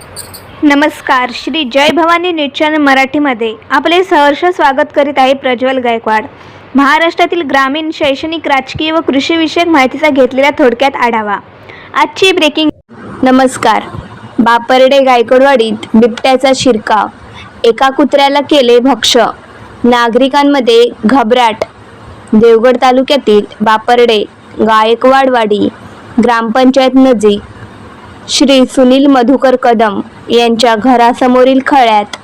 नमस्कार Shri Jai Bhavani news channel मराठीमध्ये आपले सहर्ष स्वागत करीत आहे प्रज्वल गायकवाड. महाराष्ट्रातील ग्रामीण शैक्षणिक राजकीय व कृषीविषयक माहितीचा घेतलेला थोडक्यात आढावा. आजची ब्रेकिंग नमस्कार. बापर्डे गायकवाडीत बिबट्याचा शिरकाव. एका कुत्र्याला केले भक्ष. नागरिकांमध्ये घबराट. देवगड तालुक्यातील बापर्डे गायकवाडवाडी ग्रामपंचायत नजीक श्री सुनील मधुकर कदम यांच्या घरासमोरील खळ्यात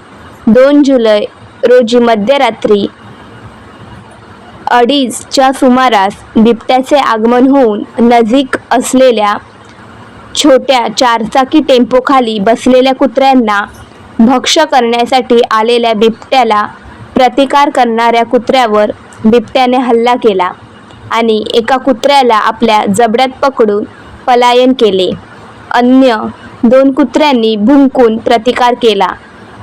दोन जुलै रोजी मध्यरात्री अडीचच्या सुमारास बिबट्याचे आगमन होऊन नजीक असलेल्या छोट्या चारचाकी टेम्पोखाली बसलेल्या कुत्र्यांना भक्ष करण्यासाठी आलेल्या बिबट्याला प्रतिकार करणाऱ्या कुत्र्यावर बिबट्याने हल्ला केला आणि एका कुत्र्याला आपल्या जबड्यात पकडून पलायन केले. अन्य दोन कुत्र्यांनी भुंकून प्रतिकार केला.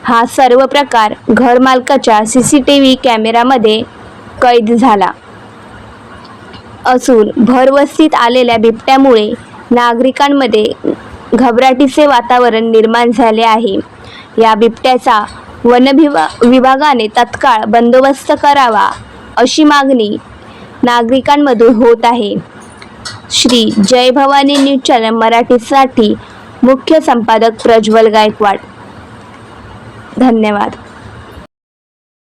हा सर्व प्रकार घरमालकाच्या सी सी टी व्ही कॅमेरामध्ये कैद झाला. असून भरवस्तीत आलेल्या बिबट्यामुळे नागरिकांमध्ये घबराटीचे वातावरण निर्माण झाले आहे. या बिबट्याचा वनविभा विभागाने तत्काळ बंदोबस्त करावा अशी मागणी नागरिकांमधून होत आहे. श्री जय भवानी न्यूज चॅनल मराठीसाठी मुख्य संपादक प्रज्वल गायकवाड. धन्यवाद.